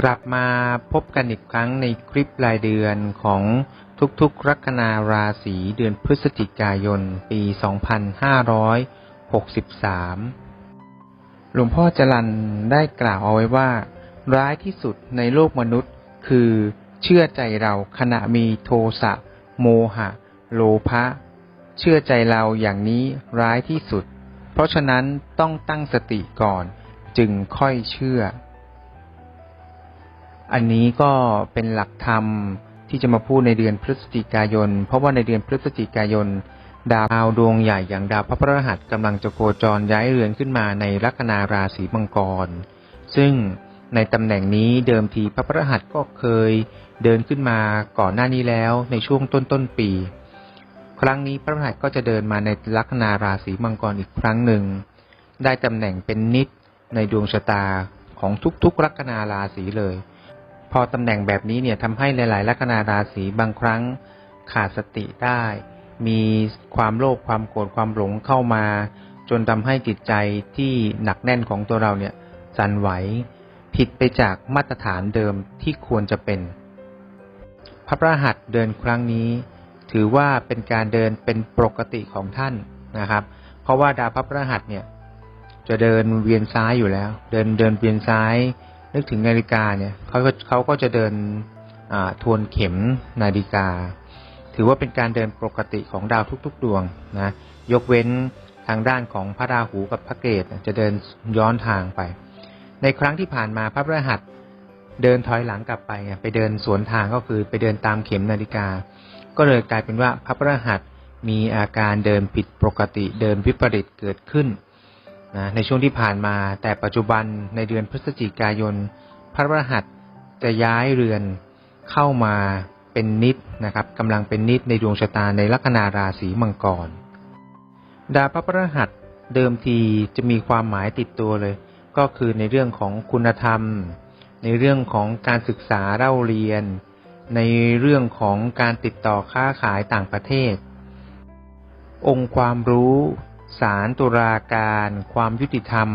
กลับมาพบกันอีกครั้งในคลิปรายเดือนของทุกๆ ลัคนาราศีเดือนพฤศจิกายน ปี 2563 หลวงพ่อจรันได้กล่าวเอาไว้ว่า ร้ายที่สุดในโลกมนุษย์คือเชื่อใจเราขณะมีโทสะ โมหะ โลภะ เชื่อใจเราอย่างนี้ร้ายที่สุด เพราะฉะนั้นต้องตั้งสติก่อนจึงค่อยเชื่อ อันนี้ก็เป็นหลักธรรมที่จะมาพูดในเดือนพฤศจิกายน เพราะว่าในเดือนพฤศจิกายน ดาวดวงใหญ่อย่างดาวพระพฤหัสกำลังจะโคจรย้ายเรือนขึ้นมาในลัคนาราศีมังกร ซึ่งในตำแหน่งนี้เดิมทีพระพฤหัสก็เคยเดินขึ้นมาก่อนหน้านี้แล้วในช่วงต้นต้นๆปี ครั้งนี้พระพฤหัสก็จะเดินมาในลัคนาราศีมังกรอีกครั้งหนึ่ง ได้ตำแหน่งเป็นนิดในดวงชะตาของทุกๆลัคนาราศีเลย พอตำแหน่งแบบนี้เนี่ยทำให้หลาย ๆ ลัคนาราศีบางครั้งขาดสติได้ มีความโลภความโกรธความหลงเข้ามา จนทำให้จิตใจที่หนักแน่นของตัวเราเนี่ยสั่นไหว ผิดไปจากมาตรฐานเดิมที่ควรจะเป็น พระประหัสเดินครั้งนี้ ถือว่าเป็นการเดินเป็นปกติของท่านนะครับ เพราะว่าดาวพระพฤหัสเนี่ยจะเดินเวียนซ้ายอยู่แล้ว เดินเดินเวียนซ้าย นึกถึงนาฬิกาเนี่ยเขาก็เขาก็จะเดินทวนเข็มนาฬิกา ถือว่าเป็นการเดินปกติของดาวทุก ๆ ดวงนะยกเว้นทางด้านของพระราหูกับพระเกตจะเดินย้อนทางไป ในครั้งที่ผ่านมาพระพฤหัสเดินถอยหลังกลับไปไงไปเดินสวนทางก็คือไปเดินตามเข็มนาฬิกา ก็เลยกลายเป็นว่าพระพฤหัสมีอาการเดินผิดปกติเดินวิปริตเกิดขึ้น นะในช่วงที่ผ่านมา แต่ปัจจุบันในเดือนพฤศจิกายน พระรหัสจะย้ายเรือนเข้ามาเป็นนิดนะครับกำลังเป็นนิดในดวงชะตาในลัคนาราศีมังกร ดาวพระพฤหัสเดิมทีจะมีความหมายติดตัวเลย ก็คือในเรื่องของคุณธรรม ในเรื่องของการศึกษาเล่าเรียน ในเรื่องของการติดต่อค้าขายต่างประเทศ องค์ความรู้ ศาลตุลาการความยุติธรรม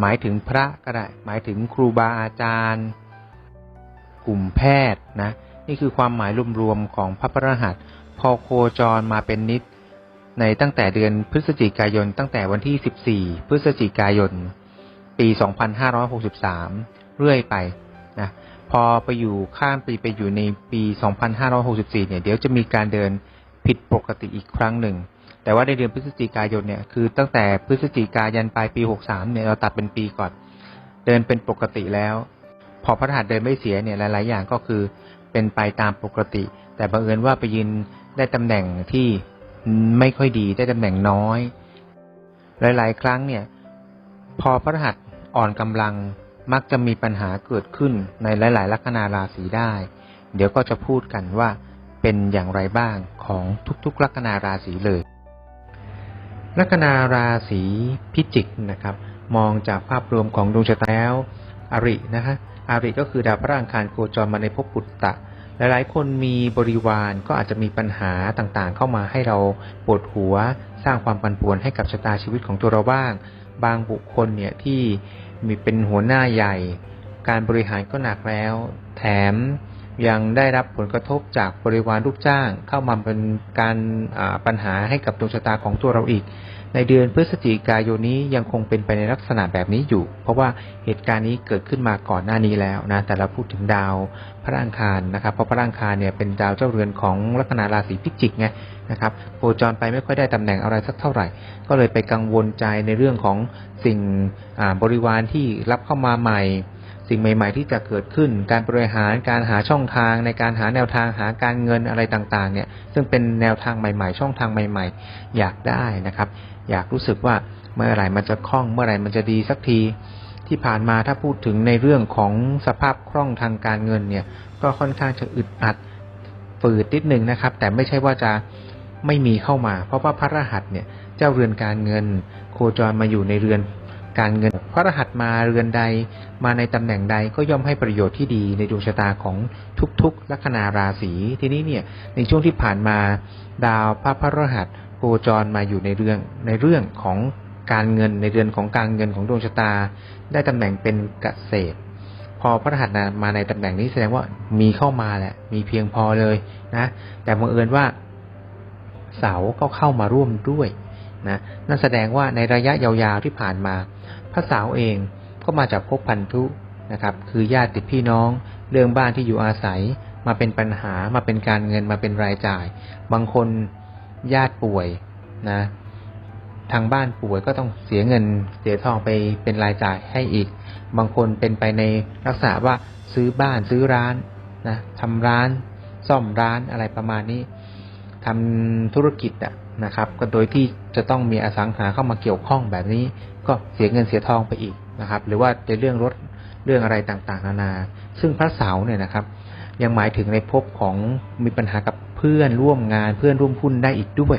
หมายถึงพระก็ได้หมายถึงครูบาอาจารย์ กลุ่มแพทย์นะนี่คือความหมายรวมๆของพระพระหัสพอโคจรมาเป็นนิด ในตั้งแต่เดือนพฤศจิกายน ตั้งแต่วันที่ 14 พฤศจิกายน ปี 2563 เรื่อยไปนะพอไปอยู่ข้ามปีไปอยู่ในปี 2564 เนี่ย เดี๋ยวจะมีการเดินผิดปกติอีกครั้งหนึ่ง แต่ว่าในเดือนพฤศจิกายนเนี่ยคือตั้งแต่พฤศจิกายันปลายปี63เนี่ยเราตัดเป็นปีก่อน เดินเป็นปกติแล้ว พอพระรหัสเดินไม่เสียเนี่ยหลาย ๆ อย่างก็คือเป็นไปตามปกติ แต่บังเอิญว่าไปยืนได้ตำแหน่งที่ไม่ค่อยดีได้ตำแหน่งน้อย หลาย ๆ ครั้งเนี่ย พอพระรหัสอ่อนกำลังมักจะมีปัญหาเกิดขึ้นในหลาย ๆ ลัคนาราศีได้ เดี๋ยวก็จะพูดกันว่าเป็นอย่างไรบ้างของทุก ๆ ลัคนาราศีเลย ลัคนาราศีพิจิกนะครับ มองจากภาพรวมของดวงชะตาแล้วอรินะฮะอาริก็คือดาวพระอังคารโคจรมาในภพปุตตะ หลายๆ คนมีบริวารก็อาจจะมีปัญหาต่างๆ เข้ามาให้เราปวดหัว สร้างความปั่นป่วนให้กับชะตาชีวิตของตัวเราบ้าง บางบุคคลเนี่ยที่มีเป็นหัวหน้าใหญ่ การบริหารก็หนักแล้ว แถม ยังได้รับผลกระทบจากบริวารลูกจ้าง เข้ามาเป็นการปัญหาให้กับดวงชะตาของตัวเราอีก ในเดือนพฤศจิกายนนี้ยังคงเป็นไปในลักษณะแบบนี้อยู่ เพราะว่าเหตุการณ์นี้เกิดขึ้นมาก่อนหน้านี้แล้วนะแต่เราพูดถึงดาวพระอังคารนะครับ เพราะพระอังคารเนี่ยเป็นดาวเจ้าเรือนของลัคนาราศีพิจิกไงนะครับโคจรไปไม่ค่อยได้ตำแหน่งอะไรสักเท่าไหร่ ก็เลยไปกังวลใจในเรื่องของสิ่งบริวารที่รับเข้ามาใหม่ สิ่งใหม่ ๆ ที่จะเกิดขึ้น การบริหารการหาช่องทางในการหาแนวทางหาการเงินอะไรต่างๆ เนี่ย ซึ่งเป็นแนวทางใหม่ ๆ ช่องทางใหม่ ๆ อยากได้นะครับ อยากรู้สึกว่าเมื่อไหร่มันจะคล่องเมื่อไหร่มันจะดีสักทีที่ผ่านมาถ้าพูดถึงในเรื่องของสภาพคล่องทางการเงินเนี่ย ก็ค่อนข้างจะอึดอัดฝืดนิดนึงนะครับ แต่ไม่ใช่ว่าจะไม่มีเข้ามา เพราะว่าพระรหัสเนี่ยเจ้าเรือนการเงิน โคจรมาอยู่ในเรือน การเงิน พระรหัสมาเรือนใด มาในตำแหน่งใดก็ย่อมให้ประโยชน์ที่ดีในดวงชะตาของทุกๆลัคนาราศีทีนี้เนี่ยในช่วงที่ผ่านมาดาวพระพฤหัสโคจรมาอยู่ในเรื่องในเรื่องของการเงินในเรือนของการเงินของดวงชะตา ได้ตำแหน่งเป็นเกษตร พอพระรหัสมาในตำแหน่งนี้แสดงว่ามีเข้ามาแหละ มีเพียงพอเลยนะ แต่บังเอิญว่าเสาก็เข้ามาร่วมด้วยนะนั่นแสดงว่าในระยะยาวๆที่ผ่านมา พระสาเองก็มาจากภพพันธุนะครับ คือญาติพี่น้อง เรื่องบ้านที่อยู่อาศัย มาเป็นปัญหามาเป็นการเงินมาเป็นรายจ่าย บางคนญาติป่วยนะ ทางบ้านป่วยก็ต้องเสียเงินเสียทองไปเป็นรายจ่ายให้อีก บางคนเป็นไปในลักษณะว่าซื้อบ้านซื้อร้านนะทำร้าน ซ่อมร้านอะไรประมาณนี้ทำธุรกิจอะ นะครับ ก็โดยที่จะต้องมีอสังหาเข้ามาเกี่ยวข้องแบบนี้ ก็เสียเงินเสียทองไปอีกนะครับ หรือว่าในเรื่องรถเรื่องอะไรต่างๆ นานา ซึ่งพระเสาเนี่ยนะครับ ยังหมายถึงในภพของมีปัญหากับเพื่อนร่วมงานเพื่อนร่วมหุ้นได้อีกด้วย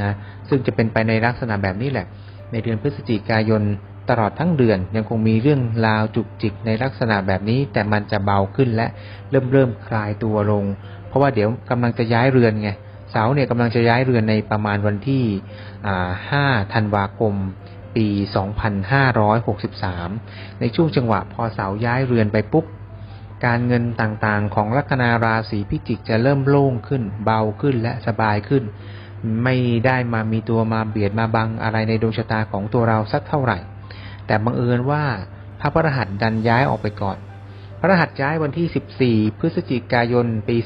นะซึ่งจะเป็นไปในลักษณะแบบนี้แหละ ในเดือนพฤศจิกายนตลอดทั้งเดือนยังคงมีเรื่องราวจุกจิกในลักษณะแบบนี้ แต่มันจะเบาขึ้นและเริ่มเริ่มคลายตัวลง เพราะว่าเดี๋ยวกำลังจะย้ายเรือนไง เสาเนี่ยกำลังจะย้ายเรือนในประมาณวันที่ 5 ธันวาคม ปี 2563 ในช่วงจังหวะพอเสาย้ายเรือนไปปุ๊บ การเงินต่างๆ ของลัคนาราศีพิจิกจะเริ่มโล่งขึ้น เบาขึ้นและสบายขึ้น ไม่ได้มามีตัวมาเบียดมาบังอะไรในดวงชะตาของตัวเราสักเท่าไหร่ แต่บังเอิญว่าพระพรหัสดันย้ายออกไปก่อน พระรหัสย้ายวันที่ 14 พฤศจิกายน ปี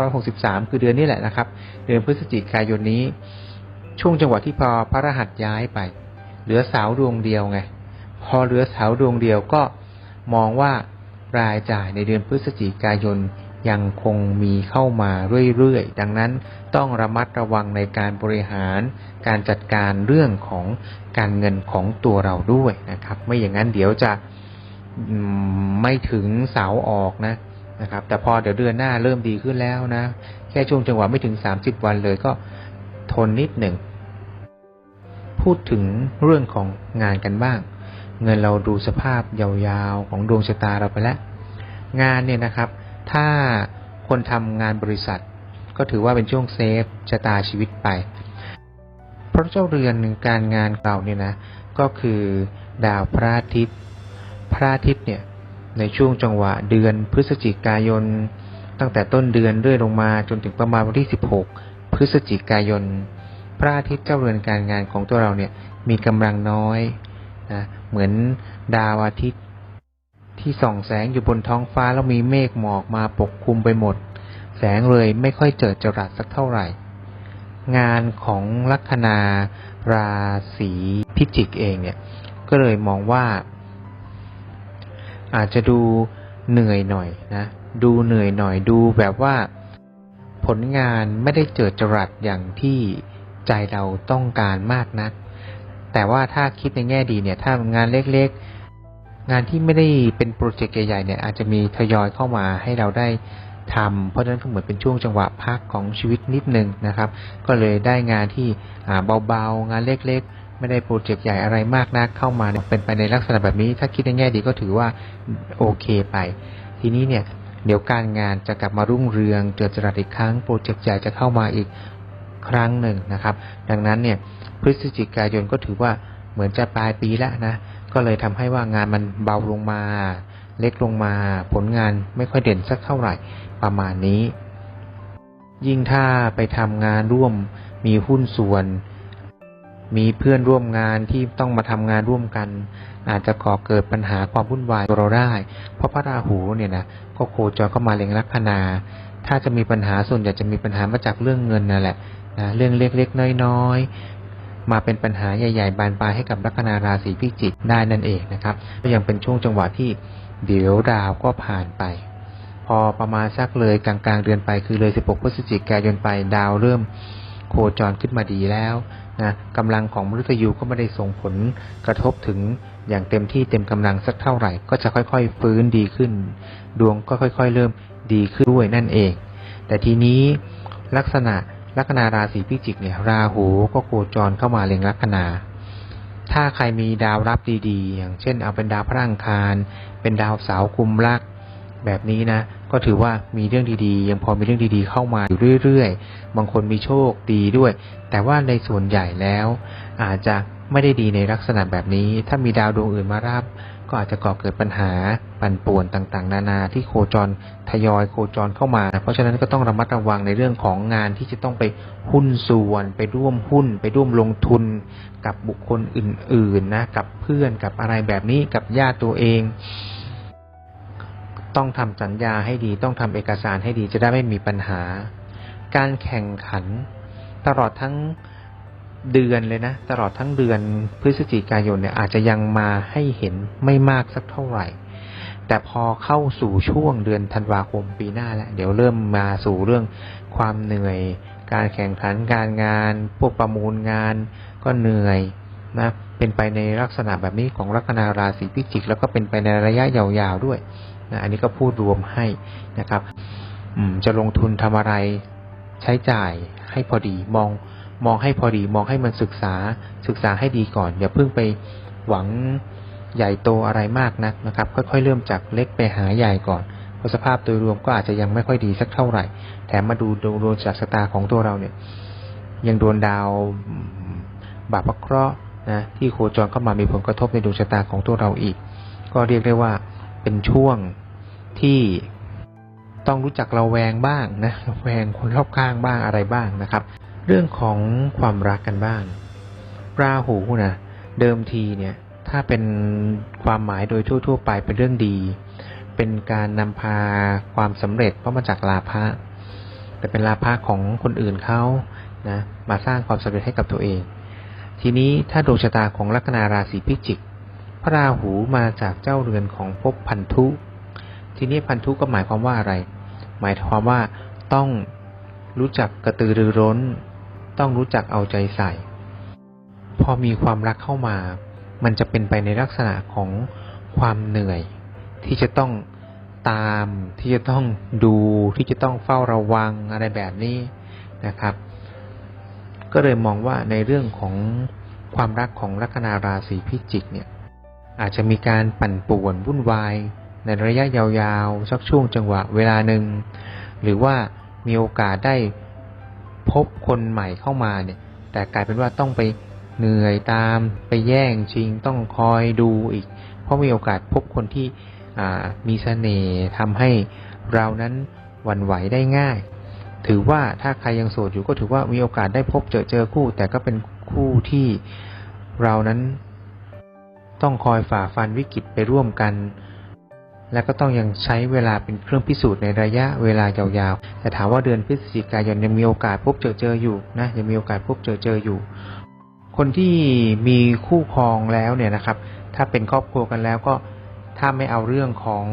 2563 คือเดือนนี้แหละนะครับ เดือนพฤศจิกายนนี้ ช่วงจังหวะที่พอพระรหัสย้ายไป เหลือเสาดวงเดียวไง พอเหลือเสาดวงเดียวก็มองว่ารายจ่ายในเดือนพฤศจิกายนยังคงมีเข้ามาเรื่อยๆ ดังนั้นต้องระมัดระวังในการบริหาร การจัดการเรื่องของการเงินของตัวเราด้วยนะครับ ไม่อย่างนั้นเดี๋ยวจะ ไม่ถึงเสาออกนะนะครับ แต่พอเดี๋ยวเดือนหน้าเริ่มดีขึ้นแล้วนะ แค่ช่วงจังหวะไม่ถึง30วันเลยก็ทนนิดหนึ่ง พูดถึงเรื่องของงานกันบ้าง เงินเราดูสภาพยาวๆของดวงชะตาเราไปแล้ว งานเนี่ยนะครับ ถ้าคนทำงานบริษัท ก็ถือว่าเป็นช่วงเซฟชะตาชีวิตไป เพราะเจ้าเรือนการงานเก่าเนี่ยนะ ก็คือดาวพระอาทิตย์ ระอาทิตย์เนี่ยในช่วงจังหวะเดือนพฤศจิกายน ตั้งแต่ต้นเดือนเรื่อยลงมาจนถึงประมาณวันที่ 16 พฤศจิกายน พระอาทิตย์เจ้าเรือนการงานของตัวเราเนี่ยมีกำลังน้อยนะเหมือนดาวอาทิตย์ที่ส่องแสงอยู่บนท้องฟ้าแล้วมีเมฆหมอกมาปกคลุมไปหมด แสงเลยไม่ค่อยเจิดจรัสสักเท่าไหร่ งานของลัคนาราศีพิจิกเองเนี่ยก็เลยมองว่า อาจจะดูเหนื่อยหน่อยนะดูเหนื่อยหน่อยดูแบบว่าผลงานไม่ได้เจิดจรัสอย่างที่ใจเราต้องการมากนัก แต่ว่าถ้าคิดในแง่ดีเนี่ย ถ้างานเล็กๆ งานที่ไม่ได้เป็นโปรเจกต์ใหญ่ๆเนี่ยอาจจะมีทยอยเข้ามาให้เราได้ทำเพราะฉะนั้นก็เหมือนเป็นช่วงจังหวะพักของชีวิตนิดนึงนะครับ ก็เลยได้งานที่เบาๆ งานเล็กๆ ไม่ได้โปรเจกต์ใหญ่อะไรมากนักเข้ามาเเป็นไปในลักษณะแบบนี้ ถ้าคิดในแง่ดีก็ถือว่าโอเคไป ทีนี้เนี่ยเดี๋ยวการงานจะกลับมารุ่งเรืองเจิดจรัสอีกครั้งโปรเจกต์ใหญ่จะเข้ามาอีกครั้งหนึ่งนะครับ ดังนั้นเนี่ยพฤศจิกายนก็ถือว่าเหมือนจะปลายปีแล้วนะ ก็เลยทำให้ว่างานมันเบาลงมา เล็กลงมา ผลงานไม่ค่อยเด่นสักเท่าไหร่ประมาณนี้ ยิ่งถ้าไปทำงานร่วมมีหุ้นส่วน มีเพื่อนร่วมงานที่ต้องมาทำงานร่วมกัน อาจจะก่อเกิดปัญหาความวุ่นวายเราได้ เพราะพระราหูเนี่ยนะก็โคจรเข้ามาเล็งลัคนา ถ้าจะมีปัญหาส่วนใหญ่จะมีปัญหามาจากเรื่องเงินนั่นแหละนะเรื่องเล็กๆน้อยๆ มาเป็นปัญหาใหญ่ ๆ บานปลายให้กับลัคนาราศีพิจิกได้นั่นเองนะครับ ก็ยังเป็นช่วงจังหวะที่เดี๋ยวดาวก็ผ่านไป พอประมาณสักเลยกลางๆเดือนไปคือเลย 16 พฤศจิกายนไปดาวเริ่ม โคจรขึ้นมาดีแล้วนะกำลังของมฤตยูก็ไม่ได้ส่งผลกระทบถึงอย่างเต็มที่เต็มกำลังสักเท่าไหร่ ก็จะค่อยๆ ฟื้นดีขึ้น ดวงก็ค่อยๆ เริ่มดีขึ้นด้วยนั่นเอง แต่ทีนี้ลักษณะลัคนาราศีพิจิกเนี่ยราหูก็โคจรเข้ามาเล็งลัคนา ถ้าใครมีดาวรับดีๆ อย่างเช่นเอาเป็นดาวพระอังคาร เป็นดาวเสาร์คุมลักแบบนี้นะ ก็ถือว่ามีเรื่องดีๆ ยังพอมีเรื่องดีๆ เข้ามาอยู่เรื่อยๆ บางคนมีโชคดีด้วย แต่ว่าในส่วนใหญ่แล้ว อาจจะไม่ได้ดีในลักษณะแบบนี้ ถ้ามีดาวดวงอื่นมารับ ก็อาจจะก่อเกิดปัญหาปั่นป่วนต่างๆ นานาที่โคจรทยอยโคจรเข้ามา เพราะฉะนั้นก็ต้องระมัดระวังในเรื่องของงานที่จะต้องไปหุ้นส่วน ไปร่วมหุ้น ไปร่วมลงทุน กับบุคคลอื่นๆนะกับเพื่อนกับอะไรแบบนี้กับญาติตัวเอง ต้องทำสัญญาให้ดีต้องทำเอกสารให้ดีจะได้ไม่มีปัญหา การแข่งขันตลอดทั้งเดือนเลยนะ ตลอดทั้งเดือนพฤศจิกายนเนี่ยอาจจะยังมาให้เห็นไม่มากสักเท่าไหร่ แต่พอเข้าสู่ช่วงเดือนธันวาคมปีหน้าแล้วเดี๋ยวเริ่มมาสู่เรื่องความเหนื่อย การแข่งขันการงาน พวกประมูลงานก็เหนื่อยนะเป็นไปในลักษณะแบบนี้ของลัคนาราศีพิจิก แล้วก็เป็นไปในระยะยาวๆด้วย นะอันนี้ก็พูดรวมให้นะครับจะลงทุนทำอะไรใช้จ่ายให้พอดีมองมองให้พอดี มองให้มันศึกษาศึกษาให้ดีก่อน อย่าเพิ่งไปหวังใหญ่โตอะไรมากนักนะครับ ค่อยๆ เริ่มจากเล็กไปหาใหญ่ก่อนเพราะสภาพโดยรวมก็อาจจะยังไม่ค่อยดีสักเท่าไหร่ แถมมาดูดวงจากสตาของตัวเราเนี่ย ยังโดนดาวบาปเคราะห์นะที่โคจรเข้ามามีผลกระทบในดวงชะตาของตัวเราอีก ก็เรียกได้ว่าเป็นช่วง ที่ต้องรู้จักเราแวงบ้างนะแวงคนรอบข้างบ้างอะไรบ้างนะครับ เรื่องของความรักกันบ้างราหูนะเดิมทีเนี่ย ถ้าเป็นความหมายโดยทั่ว ๆ ไปเป็นเรื่องดี เป็นการนำพาความสำเร็จเพราะมาจากลาภะแต่เป็นลาภะของคนอื่นเขานะมาสร้างความสำเร็จให้กับตัวเอง ทีนี้ถ้าดวงชะตาของลัคนาราศีพิจิก พระราหูมาจากเจ้าเรือนของภพพันธุ ทีนี้พันธุก็หมายความว่าอะไร หมายความว่าต้องรู้จักกระตือรือร้น ต้องรู้จักเอาใจใส่ พอมีความรักเข้ามา มันจะเป็นไปในลักษณะของความเหนื่อย ที่จะต้องตามที่จะต้องดูที่จะต้องเฝ้าระวังอะไรแบบนี้นะครับ ก็เลยมองว่าในเรื่องของความรักของลัคนาราศีพิจิกเนี่ย อาจจะมีการปั่นป่วนวุ่นวาย ในระยะยาวๆ สักช่วงจังหวะเวลาหนึ่ง หรือว่ามีโอกาสได้พบคนใหม่เข้ามาเนี่ย แต่กลายเป็นว่าต้องไปเหนื่อยตามไปแย่งชิงต้องคอยดูอีก เพราะมีโอกาสพบคนที่มีเสน่ห์ทำให้เรานั้นหวั่นไหวได้ง่าย ถือว่าถ้าใครยังโสดอยู่ก็ถือว่ามีโอกาสได้พบเจอเจอคู่ แต่ก็เป็นคู่ที่เรานั้น ต้องคอยฝ่าฟันวิกฤตไปร่วมกัน และก็ต้องยังใช้เวลาเป็นเครื่องพิสูจน์ในระยะเวลายาวๆ แต่ถามว่าเดือนพฤศจิกายนยังมีโอกาสพบเจอเจออยู่นะยังมีโอกาสพบเจอเจออยู่ คนที่มีคู่ครองแล้วเนี่ยนะครับ ถ้าเป็นครอบครัวกันแล้วก็ถ้าไม่เอาเรื่องของ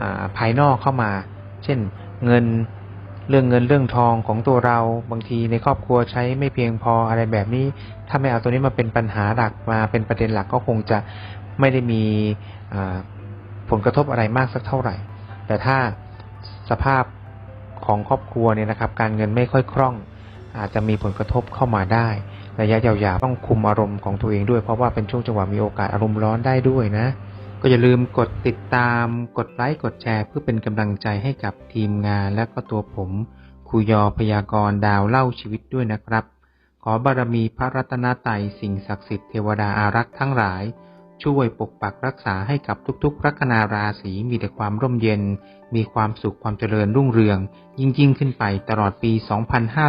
อภายนอกเข้ามา เช่นเงินเรื่องเงินเรื่องทองของตัวเราบางทีในครอบครัวใช้ไม่เพียงพออะไรแบบนี้ ถ้าไม่เอาตัวนี้มาเป็นปัญหาหลักมาเป็นประเด็นหลักก็คงจะไม่ได้มี ผลกระทบอะไรมากสักเท่าไหร่ แต่ถ้าสภาพของครอบครัวเนี่ยนะครับ การเงินไม่ค่อยคล่อง อาจจะมีผลกระทบเข้ามาได้ ระยะยาวๆต้องคุมอารมณ์ของตัวเองด้วยเพราะว่าเป็นช่วงจังหวะมีโอกาสอารมณ์ร้อนได้ด้วยนะ ก็อย่าลืมกดติดตาม กดไลค์กดแชร์ เพื่อเป็นกำลังใจให้กับทีมงานและก็ตัวผมครูยอพยากรดาวเล่าชีวิตด้วยนะครับ ขอบารมีพระรัตนตรัยสิ่งศักดิ์สิทธิ์เทวดาอารักษ์ทั้งหลาย ช่วยปกปักรักษาให้กับทุกๆ ลัคนาราศีมีแต่ความร่มเย็น มีความสุขความเจริญรุ่งเรือง ยิ่งยิ่งขึ้นไปตลอดปี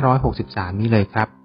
2563 นี้เลยครับ